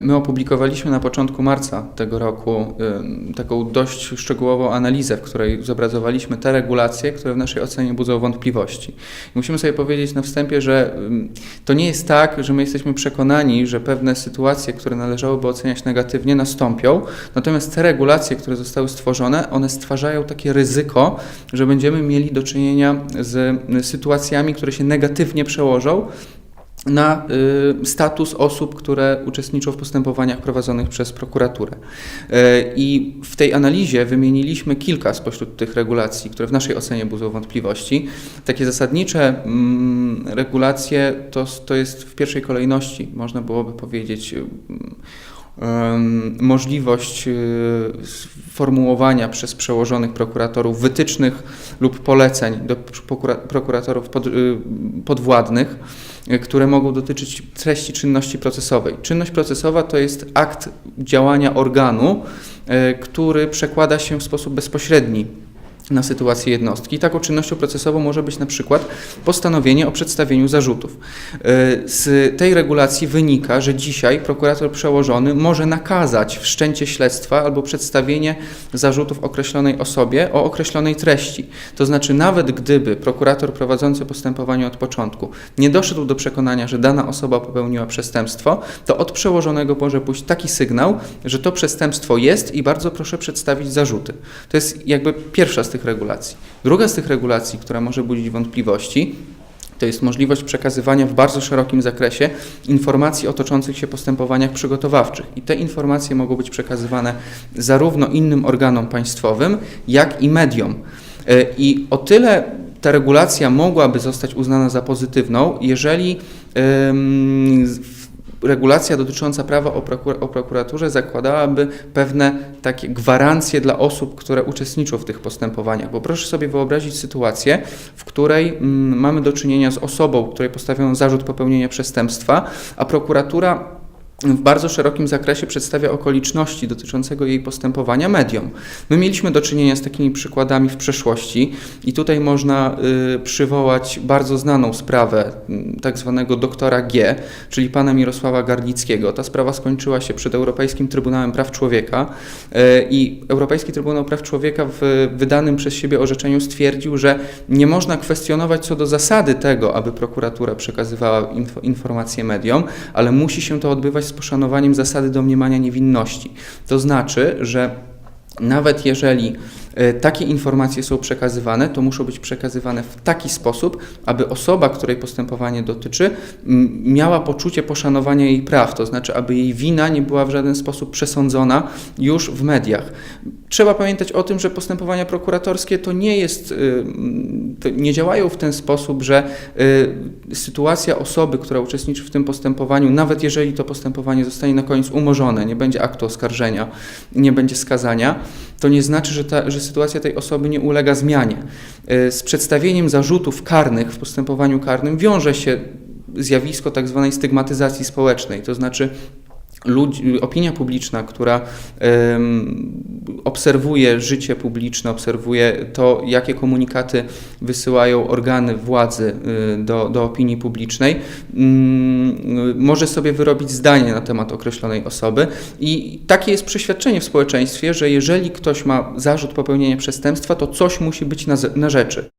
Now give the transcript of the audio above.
My opublikowaliśmy na początku marca tego roku taką dość szczegółową analizę, w której zobrazowaliśmy te regulacje, które w naszej ocenie budzą wątpliwości. I musimy sobie powiedzieć na wstępie, że to nie jest tak, że my jesteśmy przekonani, że pewne sytuacje, które należałoby oceniać negatywnie, nastąpią, natomiast te regulacje, które zostały stworzone, one stwarzają takie ryzyko, że będziemy mieli do czynienia z y, sytuacjami, które się negatywnie przełożą na y, status osób, które uczestniczą w postępowaniach prowadzonych przez prokuraturę. Y, I w tej analizie wymieniliśmy kilka spośród tych regulacji, które w naszej ocenie budzą wątpliwości. Takie zasadnicze mm, regulacje to, to jest w pierwszej kolejności, można byłoby powiedzieć, możliwość y, sformułowania przez przełożonych prokuratorów wytycznych lub poleceń do prokura- prokuratorów pod, y, podwładnych, y, które mogą dotyczyć treści czynności procesowej. Czynność procesowa to jest akt działania organu, który przekłada się w sposób bezpośredni na sytuację jednostki. Taką czynnością procesową może być na przykład postanowienie o przedstawieniu zarzutów. Y, Z tej regulacji wynika, że dzisiaj prokurator przełożony może nakazać wszczęcie śledztwa albo przedstawienie zarzutów określonej osobie o określonej treści. To znaczy, nawet gdyby prokurator prowadzący postępowanie od początku nie doszedł do przekonania, że dana osoba popełniła przestępstwo, to od przełożonego może pójść taki sygnał, że to przestępstwo jest i bardzo proszę przedstawić zarzuty. To jest jakby pierwsza z tych regulacji. Druga z tych regulacji, która może budzić wątpliwości, to jest możliwość przekazywania w bardzo szerokim zakresie informacji o toczących się postępowaniach przygotowawczych. I te informacje mogą być przekazywane zarówno innym organom państwowym, jak i mediom. E, I o tyle ta regulacja mogłaby zostać uznana za pozytywną, jeżeli w- regulacja dotycząca prawa o, prokur- o prokuraturze zakładałaby pewne takie gwarancje dla osób, które uczestniczą w tych postępowaniach. Bo proszę sobie wyobrazić sytuację, w której mm, mamy do czynienia z osobą, której postawiono zarzut popełnienia przestępstwa, a prokuratura w bardzo szerokim zakresie przedstawia okoliczności dotyczącego jej postępowania mediom. My mieliśmy do czynienia z takimi przykładami w przeszłości i tutaj można y, przywołać bardzo znaną sprawę y, tak zwanego doktora G, czyli pana Mirosława Garnickiego. Ta sprawa skończyła się przed Europejskim Trybunałem Praw Człowieka y, i Europejski Trybunał Praw Człowieka w wydanym przez siebie orzeczeniu stwierdził, że nie można kwestionować co do zasady tego, aby prokuratura przekazywała info, informacje mediom, ale musi się to odbywać z poszanowaniem zasady domniemania niewinności. To znaczy, że nawet jeżeli takie informacje są przekazywane, to muszą być przekazywane w taki sposób, aby osoba, której postępowanie dotyczy, miała poczucie poszanowania jej praw, to znaczy, aby jej wina nie była w żaden sposób przesądzona już w mediach. Trzeba pamiętać o tym, że postępowania prokuratorskie to nie jest, y, nie działają w ten sposób, że y, sytuacja osoby, która uczestniczy w tym postępowaniu, nawet jeżeli to postępowanie zostanie na koniec umorzone, nie będzie aktu oskarżenia, nie będzie skazania, to nie znaczy, że, ta, że sytuacja tej osoby nie ulega zmianie. Y, Z przedstawieniem zarzutów karnych w postępowaniu karnym wiąże się zjawisko tak zwanej stygmatyzacji społecznej, to znaczy ludzi, opinia publiczna, która obserwuje życie publiczne, obserwuje to, jakie komunikaty wysyłają organy władzy y, do, do opinii publicznej, mm, może sobie wyrobić zdanie na temat określonej osoby. I takie jest przeświadczenie w społeczeństwie, że jeżeli ktoś ma zarzut popełnienia przestępstwa, to coś musi być na, na rzeczy.